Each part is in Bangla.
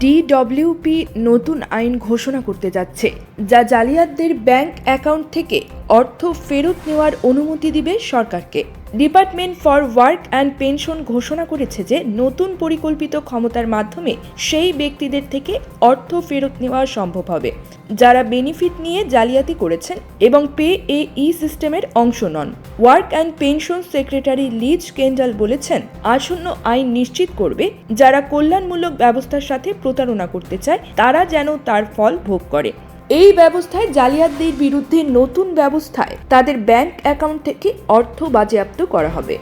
ডিডব্লিউপি নতুন আইন ঘোষণা করতে যাচ্ছে যা জালিয়াতদের ব্যাংক অ্যাকাউন্ট থেকে অর্থ ফেরত নেওয়ার অনুমতি দিবে সরকারকে। Department for work and pension ঘোষণা করেছে যে নতুন পরিকল্পিত ক্ষমতার মাধ্যমে সেই ব্যক্তিদের থেকে অর্থ ফেরত নেওয়া সম্ভব হবে। যারা বেনিফিট নিয়ে জালিয়াতি করেছেন এবং পে এ ই সিস্টেমের অংশ নন। Work and pension secretary Liz Kendall বলেছেন, আসন্ন আইন নিশ্চিত করবে, যারা কল্যাণমূলক ব্যবস্থার সাথে প্রতারণা করতে চায়, তারা যেন তার ফল ভোগ করে। এই ব্যবস্থায় জালিয়াতদের বিরুদ্ধে নতুন ব্যবস্থায় তাদের ব্যাংক অ্যাকাউন্ট থেকে অর্থ বাজেয়াপ্ত করা হবে।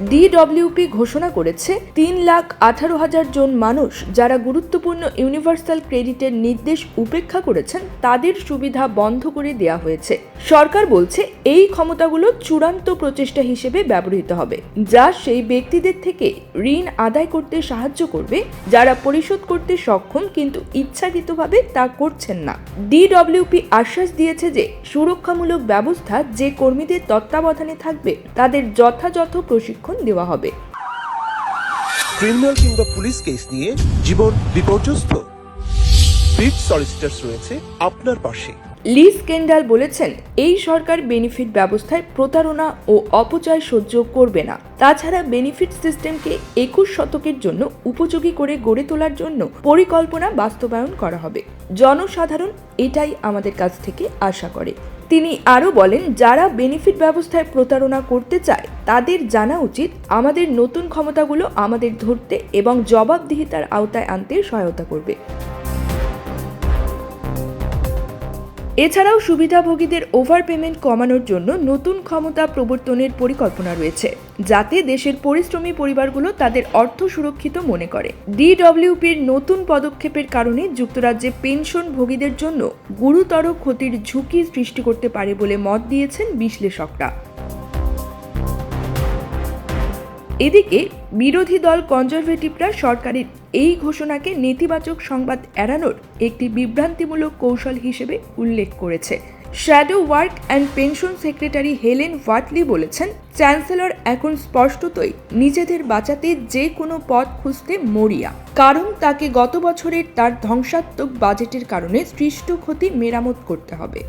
ডিডব্লিউপি ঘোষণা করেছে তিন লাখ আঠারো হাজার জন মানুষ যারা গুরুত্বপূর্ণ ইউনিভার্সাল ক্রেডিটের নির্দেশ উপেক্ষা করেছেন, তাদের সুবিধা বন্ধ করে দেওয়া হয়েছে। সরকার বলছে, এই ক্ষমতাগুলো চূড়ান্ত প্রচেষ্টা হিসেবে ব্যবহৃত হবে, যা সেই ব্যক্তিদের থেকে ঋণ আদায় করতে সাহায্য করবে, যারা পরিশোধ করতে সক্ষম কিন্তু ইচ্ছাকৃতভাবে তা করছেন না। ডিডব্লিউপি আশ্বাস দিয়েছে যে, সুরক্ষামূলক ব্যবস্থা যে কর্মীদের তত্ত্বাবধানে থাকবে, তাদের যথাযথ প্রশিক্ষণ দেওয়া হবে। ক্রিমিনাল কিংবা পুলিশ কেস নিয়ে জীবন বিপর্যস্ত। রয়েছে আপনার পাশে। লিজ কেন্ডাল বলেছেন, এই সরকার বেনিফিট ব্যবস্থায় প্রতারণা ও অপচয় সহ্য করবে না। তাছাড়া বেনিফিট সিস্টেমকে একুশ শতকের জন্য উপযোগী করে গড়ে তোলার জন্য পরিকল্পনা বাস্তবায়ন করা হবে। জনসাধারণ এটাই আমাদের কাছ থেকে আশা করে। তিনি আরও বলেন, যারা বেনিফিট ব্যবস্থায় প্রতারণা করতে চায়, তাদের জানা উচিত আমাদের নতুন ক্ষমতাগুলো আমাদের ধরতে এবং জবাবদিহিতার আওতায় আনতে সহায়তা করবে। এছাড়াও সুবিধাভোগীদের ওভার পেমেন্ট কমানোর জন্য নতুন ক্ষমতা প্রবর্তনের পরিকল্পনা রয়েছে, যাতে দেশের পরিশ্রমী পরিবারগুলো তাদের অর্থ সুরক্ষিত মনে করে। ডিডব্লিউপির নতুন পদক্ষেপের কারণে যুক্তরাজ্যে পেনশন ভোগীদের জন্য গুরুতর ক্ষতির ঝুঁকি সৃষ্টি করতে পারে বলে মত দিয়েছেন বিশ্লেষকরা। এদিকে বিরোধী দল কনজারভেটিভরা সরকারের এই ঘোষণাকে নেতিবাচক সংবাদ এড়ানোর একটি বিভ্রান্তিমূলক কৌশল হিসেবে উল্লেখ করেছে। Shadow work and pension secretary Helen Whately বলেছেন, চ্যান্সেলর এখন স্পষ্টতই নিজেদের বাঁচাতে যে কোনো পথ খুঁজতে মরিয়া। কারণ তাকে গত বছরের তার ধ্বংসাত্মক বাজেটের কারণে সৃষ্ট ক্ষতি মেরামত করতে হবে।